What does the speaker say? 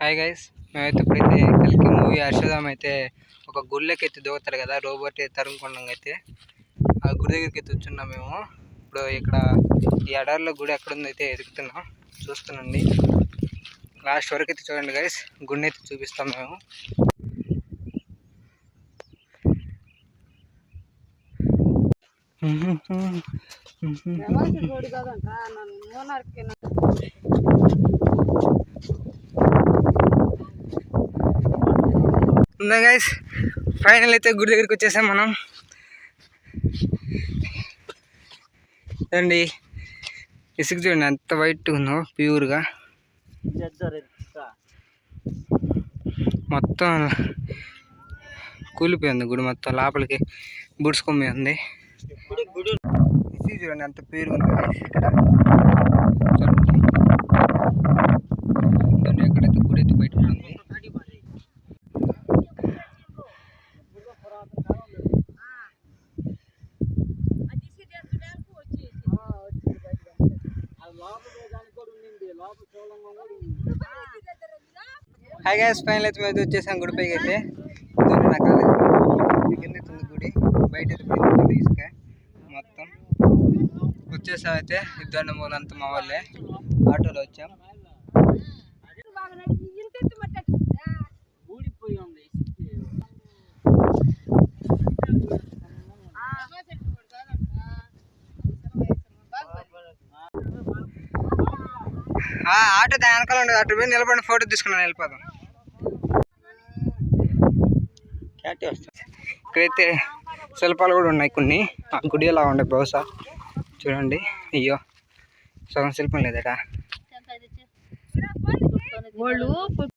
Hi guys మేమైతే ఇప్పుడైతే కలికి మూవీ హర్షదాం అయితే ఒక గుళ్ళకి అయితే దూగుతారు కదా రోబోట్ తరుముకుండం అయితే. ఆ గుడి దగ్గరికి ఎత్తి వచ్చున్నాం మేము. ఇప్పుడు ఇక్కడ ఈ అడవిలో గుడి ఎక్కడ అయితే ఎదుగుతున్నాం. చూస్తున్నాండి. లాస్ట్ వరకు అయితే చూడండి గైస్ గుడిని అయితే చూపిస్తాం మేము. గైస్ ఫైనల్ అయితే గుడి దగ్గరికి వచ్చేసాం మనం. అండి ఇసుక చూడండి ఎంత వైట్ ఉందో ప్యూర్గా మొత్తం కూలిపోయింది గుడి మొత్తం లోపలికి బుడుచుకొని ఉంది ఇసుక చూడండి ఎంత ప్యూర్గా ఉంది ఇక్కడ చూడండి ఎక్కడైతే గుడి అయితే బయట ఉంది హాయ్ గ్యాస్ ఫైనల్ అయితే మేము వచ్చేసాం గుడి పైకి అయితే ఇదిగోండి నా కాలేజ్ కింద అయితే ఉంది గుడి బయట అయితే పడింది ఇసుక మొత్తం వచ్చేసాం అయితే. ఇద్దరు మూలంతా మా వాళ్ళే. ఆటోలో వచ్చాం. ఆ, ఆటో దాని వెనకాల ఉండదు. అటు పోయి నిలబడిన ఫోటో తీసుకున్నాను. వెళ్ళిపోదాం. ఇక్కడైతే శిల్పాలు కూడా ఉన్నాయి కొన్ని. ఆ గుడి ఎలా ఉండే బహుశా. చూడండి. అయ్యో సగం శిల్పం లేదట.